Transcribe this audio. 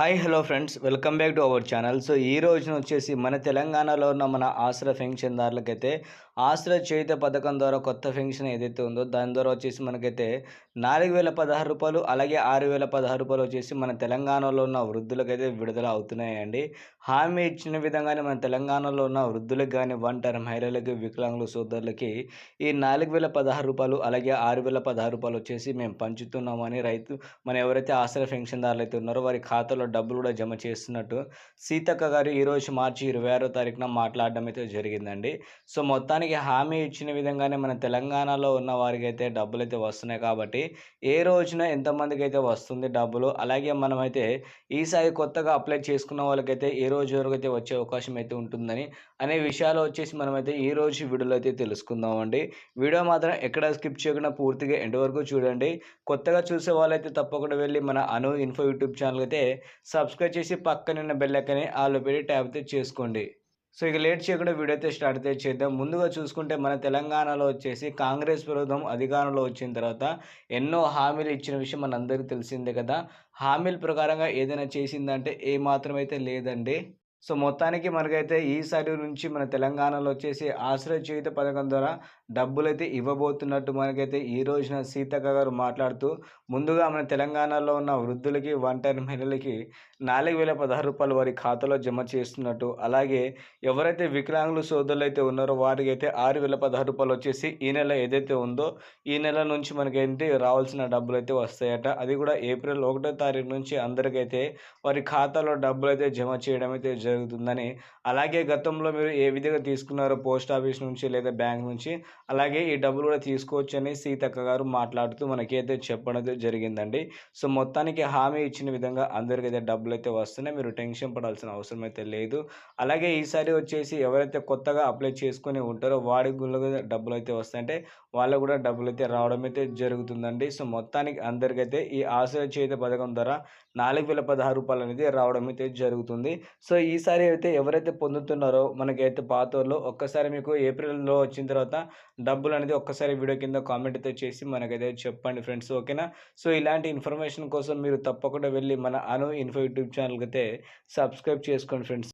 Hi hello friends. Welcome back to our channel. So ఈ రోజున వచ్చేసి మన తెలంగాణలో ఉన్న మన ఆశ్ర పెన్షన్దారులకైతే ఆశ్ర చేయుత పథకం ద్వారా కొత్త పెన్షన్ ఏదైతే ఉందో దాని ద్వారా వచ్చేసి మనకైతే నాలుగు వేల పదహారు రూపాయలు అలాగే ఆరు వేల పదహారు రూపాయలు వచ్చేసి మన తెలంగాణలో ఉన్న వృద్ధులకైతే విడుదల అవుతున్నాయండి. హామీ ఇచ్చిన విధంగానే మన తెలంగాణలో ఉన్న వృద్ధులకు కానీ వన్ టర్మ్ మహిళలకి వికలాంగుల సోదరులకి ఈ నాలుగు వేల పదహారు రూపాయలు అలాగే ఆరు వేల పదహారు రూపాయలు వచ్చేసి మేము పంచుతున్నామని రైతు మన ఎవరైతే ఆశ్రయ పెన్షన్దారులు అయితే ఉన్నారో వారి ఖాతాలో డబ్బులు కూడా జమ చేస్తున్నట్టు సీతక్క గారు ఈరోజు మార్చి ఇరవై ఆరో తారీఖున మాట్లాడడం అయితే జరిగిందండి. సో మొత్తానికి హామీ ఇచ్చిన విధంగానే మన తెలంగాణలో ఉన్న వారికి అయితే డబ్బులు అయితే వస్తున్నాయి కాబట్టి ఏ రోజున ఎంతమందికి అయితే వస్తుంది డబ్బులు అలాగే మనమైతే ఈసారి కొత్తగా అప్లై చేసుకున్న వాళ్ళకైతే ఏ రోజు వరకు అయితే వచ్చే అవకాశం అయితే ఉంటుందని అనే విషయాలు వచ్చేసి మనమైతే ఈ రోజు వీడియోలో అయితే తెలుసుకుందామండి వీడియో మాత్రం ఎక్కడ స్కిప్ చేయకుండా పూర్తిగా ఎండ్ వరకు చూడండి. కొత్తగా చూసే వాళ్ళైతే తప్పకుండా వెళ్ళి మన అను ఇన్ఫో యూట్యూబ్ ఛానల్ అయితే సబ్స్క్రైబ్ చేసి పక్కనున్న బెల్లెక్కని ఐకాన్ని పెట్టి ట్యాప్ అయితే చేసుకోండి. సో ఇక లేట్ చేయకుండా వీడియో అయితే స్టార్ట్ అయితే చేద్దాం. ముందుగా చూసుకుంటే మన తెలంగాణలో వచ్చేసి కాంగ్రెస్ ప్రభుత్వం అధికారంలో వచ్చిన తర్వాత ఎన్నో హామీలు ఇచ్చిన విషయం మనందరికీ తెలిసిందే కదా. హామీల ప్రకారంగా ఏదైనా చేసిందంటే ఏ మాత్రం అయితే లేదండి. సో మొత్తానికి మనకైతే ఈసారి నుంచి మన తెలంగాణలో వచ్చేసి ఆశ్రయ జీవిత పథకం ద్వారా డబ్బులైతే ఇవ్వబోతున్నట్టు మనకైతే ఈ రోజున సీతక్క గారు మాట్లాడుతూ ముందుగా మన తెలంగాణలో ఉన్న వృద్ధులకి వన్ మహిళలకి నాలుగు వేల పదహారు రూపాయలు వారి ఖాతాలో జమ చేస్తున్నట్టు అలాగే ఎవరైతే వికలాంగులు సోదరులు అయితే ఉన్నారో వారికి అయితే ఆరు వేల పదహారు రూపాయలు వచ్చేసి ఈ నెల ఏదైతే ఉందో ఈ నెల నుంచి మనకేంటి రావాల్సిన డబ్బులు అయితే వస్తాయట. అది కూడా ఏప్రిల్ ఒకటో తారీఖు నుంచి అందరికైతే వారి ఖాతాలో డబ్బులు అయితే జమ చేయడం అయితే జరుగుతుందని. అలాగే గతంలో మీరు ఏ విధంగా తీసుకున్నారో పోస్ట్ ఆఫీస్ నుంచి లేదా బ్యాంక్ నుంచి అలాగే ఈ డబ్బులు కూడా తీసుకోవచ్చు అని సీతక్క గారు మాట్లాడుతూ మనకైతే చెప్పడం జరిగిందండి. సో మొత్తానికి హామీ ఇచ్చిన విధంగా అందరికైతే డబ్బులు అయితే వస్తున్నాయి. మీరు టెన్షన్ పడాల్సిన అవసరం అయితే లేదు. అలాగే ఈసారి వచ్చేసి ఎవరైతే కొత్తగా అప్లై చేసుకొని ఉంటారో వాడి కూడా డబ్బులు అయితే వస్తాయంటే వాళ్ళకు కూడా డబ్బులు అయితే రావడం అయితే జరుగుతుందండి. సో మొత్తానికి అందరికైతే ఈ ఆశ్రయ చేత పథకం ద్వారా నాలుగు వేల పదహారు రూపాయలు అనేది రావడం అయితే జరుగుతుంది. సో ఈ ఈసారి అయితే ఎవరైతే పొందుతున్నారో మనకైతే పాతోళ్ళు ఒక్కసారి మీకు ఏప్రిల్లో వచ్చిన తర్వాత డబ్బులు అనేది ఒక్కసారి వీడియో కింద కామెంట్ అయితే చేసి మనకైతే చెప్పండి ఫ్రెండ్స్ ఓకేనా? సో ఇలాంటి ఇన్ఫర్మేషన్ కోసం మీరు తప్పకుండా వెళ్ళి మన అను ఇన్ఫో యూట్యూబ్ ఛానల్కి అయితే సబ్స్క్రైబ్ చేసుకోండి ఫ్రెండ్స్.